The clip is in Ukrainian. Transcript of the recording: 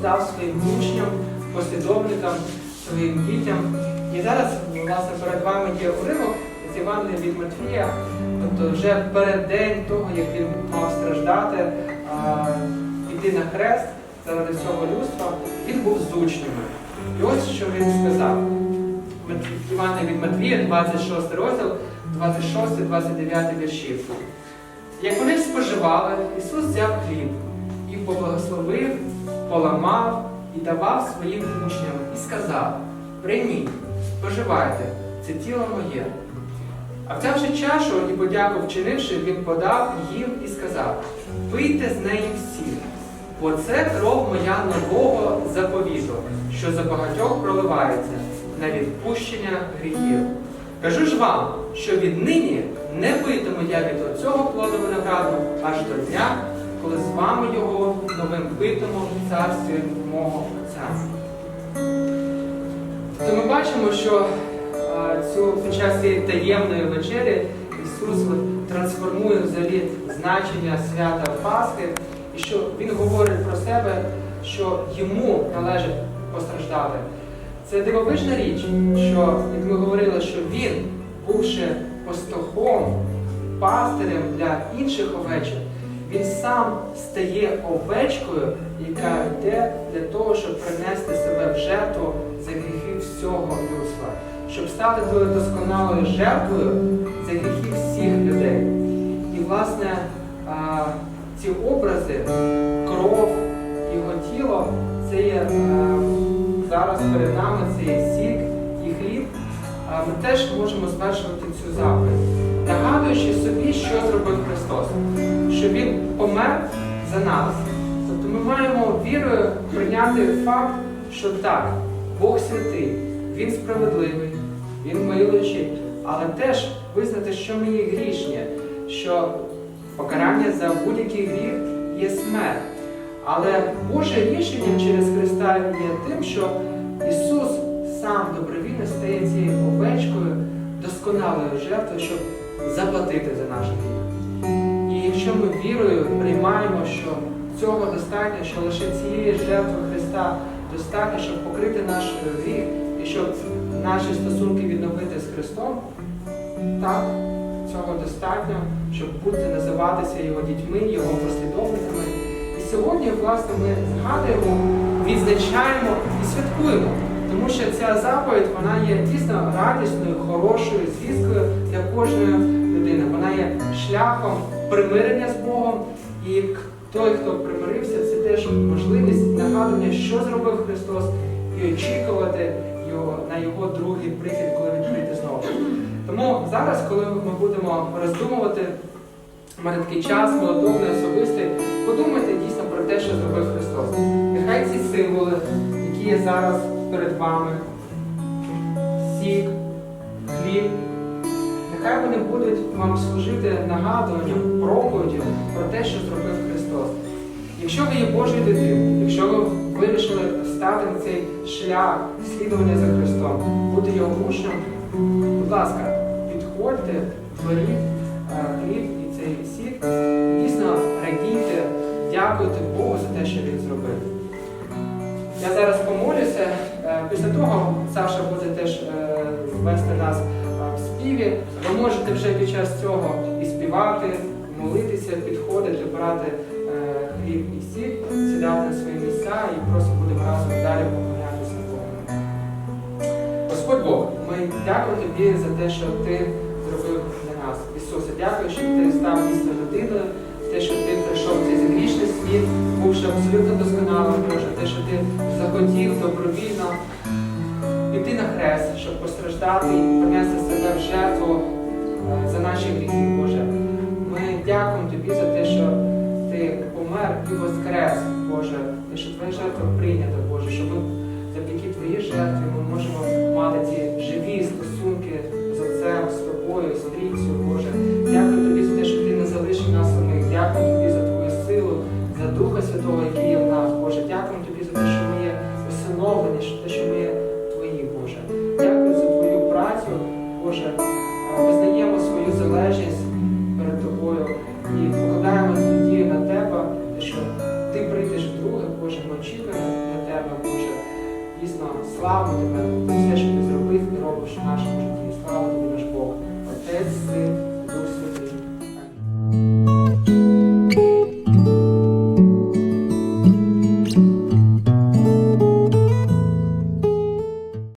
роздав своїм учням, послідовникам, своїм дітям. І зараз, власне, перед вами є уривок з Івана від Матвія, тобто вже перед день того, як він мав страждати, йти на хрест заради всього людства, він був з учнями. І ось що він сказав. Івана від Матвія, 26 розділ, 26-29 віршів. Як вони споживали, Ісус взяв хліб і поблагословив, поламав і давав своїм учням і сказав: Прийміть, споживайте, це тіло моє. А взявши чашу і подяку вчинивши, він подав їм і сказав: Пийте з неї всі, бо це кров моя нового заповіту, що за багатьох проливається на відпущення гріхів. Кажу ж вам, що віднині не питиму я від оцього плоду винограду аж до дня, коли з вами його новим питиму в царстві мого Отця. То ми бачимо, що е, цю під час цієї таємної вечері Ісус трансформує взагалі значення свята Пасхи, і що Він говорить про себе, що йому належить постраждати. Це дивовижна річ, що, як ми говорили, що він, бувши пастухом, пастирем для інших овечок, він сам стає овечкою, яка йде для того, щоб принести себе в жертву за гріхи всього людства, щоб стати досконалою жертвою за гріхи всіх людей. І, власне, ці образи, кров, його тіло, це є зараз перед нами, це є сік і хліб. Ми теж можемо звершувати цю заповідь, що зробив Христос, що Він помер за нас. Тобто ми маємо вірою прийняти факт, що так, Бог святий, Він справедливий, Він милуючий, але теж визнати, що ми є грішні, що покарання за будь-який гріх є смерть. Але Боже рішення через Христа є тим, що Ісус сам добровільно стає цією овечкою, досконалою жертвою, щоб заплатити за наш гріх. І якщо ми вірою приймаємо, що цього достатньо, що лише цієї жертви Христа достатньо, щоб покрити наш гріх і щоб наші стосунки відновити з Христом, так, цього достатньо, щоб бути називатися Його дітьми, Його послідовниками. І сьогодні, власне, ми згадуємо, відзначаємо і святкуємо. Тому що ця заповідь вона є дійсно радісною, хорошою звісткою для кожної людини. Вона є шляхом примирення з Богом. І той, хто примирився, це теж можливість нагадування, що зробив Христос, і очікувати його на його другий прихід, коли він прийде знову. Тому зараз, коли ми будемо роздумувати, мати такий час, молитовний, особистий, подумайте дійсно про те, що зробив Христос. Нехай ці символи, які є зараз перед вами, сік, хліб, нехай вони будуть вам служити нагадуванням, проповіддю про те, що зробив Христос. Якщо ви є Божою дитиною, якщо ви вирішили стати на цей шлях слідування за Христом, бути його учнем, будь ласка, підходьте, беріть е, хліб і цей сік, дійсно радійте, дякуйте Богу за те, що Він зробив. Я зараз помолюся. Після того Саша буде теж е, вести нас е, в співі. Ви можете вже під час цього і співати, молитися, підходити, брати е, хліб і сік, сідати на свої місця і просто будемо разом далі поклонятися Богу. Господь Бог, ми дякуємо тобі за те, що ти зробив для нас. Ісусе, дякую, що ти став дійсно людиною, те, що ти прийшов в цей грішний світ, бувши абсолютно досконалим, Боже, те, що ти захотів добровільно піти на хрест, щоб постраждати і принести себе в жертву е, за наші гріхи, Боже. Ми дякуємо тобі за те, що ти помер і воскрес, Боже, і що твоя жертва прийнята, Боже, що завдяки твоїй жертві ми можемо мати ці живі стосунки з Отцем, з тобою, з Трійцю, Боже. Боже, ми очікуємо на тебе, Боже. Дійсно, слава тебе, все, що ти зробив і робиш в нашому житті. Слава тобі наш Бог. Отець, син.